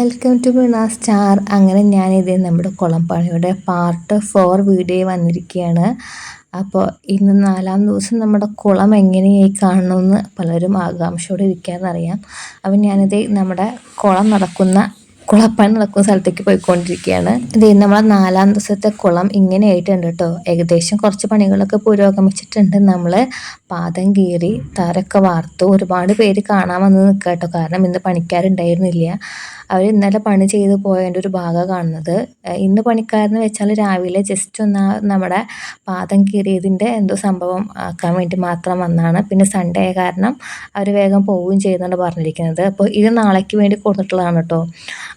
Welcome to ബിണ star അങ്ങനെ ഞാനിത് നമ്മുടെ കുളംപണിയുടെ പാർട്ട് ഫോർ വീഡിയോ വന്നിരിക്കുകയാണ്. അപ്പോൾ ഇന്ന് നാലാം ദിവസം നമ്മുടെ കുളം എങ്ങനെയായി കാണണമെന്ന് പലരും ആകാംക്ഷയോടെ ഇരിക്കാമെന്നറിയാം അപ്പം ഞാനിത് നമ്മുടെ കുളം നടക്കുന്ന കുളപ്പണി നടക്കുന്ന സ്ഥലത്തേക്ക് പോയിക്കൊണ്ടിരിക്കുകയാണ്. ഇത് നമ്മളെ നാലാം ദിവസത്തെ കുളം ഇങ്ങനെ ആയിട്ടുണ്ട് കേട്ടോ. ഏകദേശം കുറച്ച് പണികളൊക്കെ പുരോഗമിച്ചിട്ടുണ്ട്. നമ്മൾ പാദം കീറി തറയൊക്കെ വാർത്തു ഒരുപാട് പേര് കാണാൻ വന്ന് നിൽക്കുക കേട്ടോ. കാരണം ഇന്ന് പണിക്കാരുണ്ടായിരുന്നില്ല. അവർ ഇന്നലെ പണി ചെയ്ത് പോയതിന്റെ ഒരു ഭാഗം കാണുന്നത്. ഇന്ന് പണിക്കാരെന്ന് വെച്ചാൽ രാവിലെ ജസ്റ്റ് ഒന്ന് നമ്മുടെ പാദം കീറിയതിന്റെ എന്തോ സംഭവം ആക്കാൻ വേണ്ടി മാത്രം വന്നാണ്. പിന്നെ സൺഡേ കാരണം അവർ വേഗം പോവുകയും ചെയ്യുന്നുണ്ട് പറഞ്ഞിരിക്കുന്നത്. അപ്പോൾ ഇത് നാളേക്ക് വേണ്ടി കൊടുത്തിട്ടുള്ളതാണ് കേട്ടോ.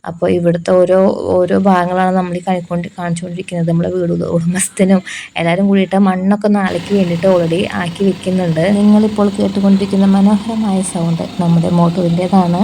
അപ്പോൾ ഇവിടുത്തെ ഓരോ ഓരോ ഭാഗങ്ങളാണ് നമ്മൾ ഈ കണിക്കൊണ്ട് കാണിച്ചുകൊണ്ടിരിക്കുന്നത് നമ്മളെ വീട് ഉടമസ്ഥനും എല്ലാവരും കൂടിയിട്ട് മണ്ണൊക്കെ നാളേക്ക് വേണ്ടിയിട്ട് ഓൾറെഡി ആക്കി വെക്കുന്നുണ്ട്. നിങ്ങളിപ്പോൾ കേട്ടുകൊണ്ടിരിക്കുന്ന മനോഹരമായ സൗണ്ട് നമ്മുടെ മോട്ടോറിന്റേതാണ്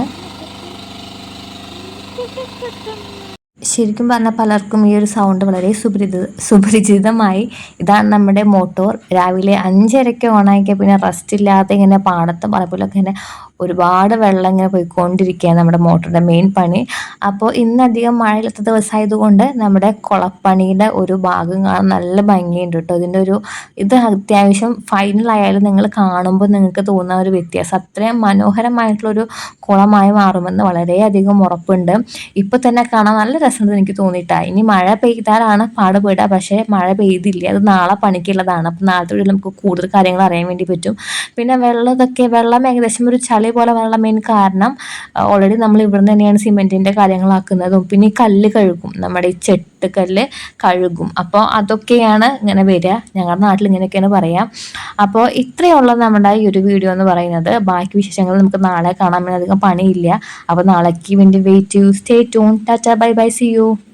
ശരിക്കും പറഞ്ഞാൽ പലർക്കും ഈ ഒരു സൗണ്ട് വളരെ സുപരിത സുപരിചിതമായി. ഇതാണ് നമ്മുടെ മോട്ടോർ രാവിലെ അഞ്ചരയ്ക്ക് ഓണാക്കിയാൽ പിന്നെ റെസ്റ്റ് ഇല്ലാതെ ഇങ്ങനെ പാടത്തും പറമ്പിലൊക്കെ ഇങ്ങനെ ഒരുപാട് വെള്ളം ഇങ്ങനെ പോയിക്കൊണ്ടിരിക്കുകയാണ് നമ്മുടെ മോട്ടറുടെ മെയിൻ പണി. അപ്പോൾ ഇന്നധികം മഴയില്ലാത്ത ദിവസമായതുകൊണ്ട് നമ്മുടെ കുളപ്പണിയുടെ ഒരു ഭാഗം കാണാൻ നല്ല ഭംഗിയുണ്ട് കേട്ടോ. ഇതിന്റെ ഒരു ഇത് അത്യാവശ്യം ഫൈനൽ ആയാലും നിങ്ങൾ കാണുമ്പോൾ നിങ്ങൾക്ക് തോന്നുന്ന ഒരു വ്യത്യാസം. അത്രയും മനോഹരമായിട്ടുള്ളൊരു കുളമായി മാറുമെന്ന് വളരെയധികം ഉറപ്പുണ്ട്. ഇപ്പോൾ തന്നെ കാണാൻ നല്ല രസമുണ്ടെന്ന് എനിക്ക് തോന്നിയിട്ടാ. ഇനി മഴ പെയ്താലാണ് പാട് പോയിട്ട പക്ഷേ മഴ പെയ്തില്ല അത് നാളെ പണിക്കുള്ളതാണ്. അപ്പം നാളത്തെ വീട്ടിൽ നമുക്ക് കൂടുതൽ കാര്യങ്ങൾ അറിയാൻ വേണ്ടി പറ്റും. പിന്നെ വെള്ളം ഇതൊക്കെ വെള്ളം ഏകദേശം ഒരു ചളി പോലെ വെള്ളം മെയിൻ കാരണം ഓൾറെഡി നമ്മൾ ഇവിടുന്ന് തന്നെയാണ് സിമെന്റിന്റെ കാര്യങ്ങളാക്കുന്നതും. പിന്നെ ഈ കല്ല് കഴുകും. നമ്മുടെ ഈ ചെട്ടുകല്ല് കഴുകും. അപ്പോൾ അതൊക്കെയാണ് ഇങ്ങനെ വരിക. ഞങ്ങളുടെ നാട്ടിൽ ഇങ്ങനെയൊക്കെയാണ് പറയാം. അപ്പോൾ ഇത്രയുള്ള നമ്മുടെ ഈ ഒരു വീഡിയോ എന്ന് പറയുന്നത്. ബാക്കി വിശേഷങ്ങൾ നമുക്ക് നാളെ കാണാൻ അധികം പണിയില്ല. അപ്പോൾ നാളേക്ക് വേണ്ടി wait stay tuned tata. Bye bye. see you.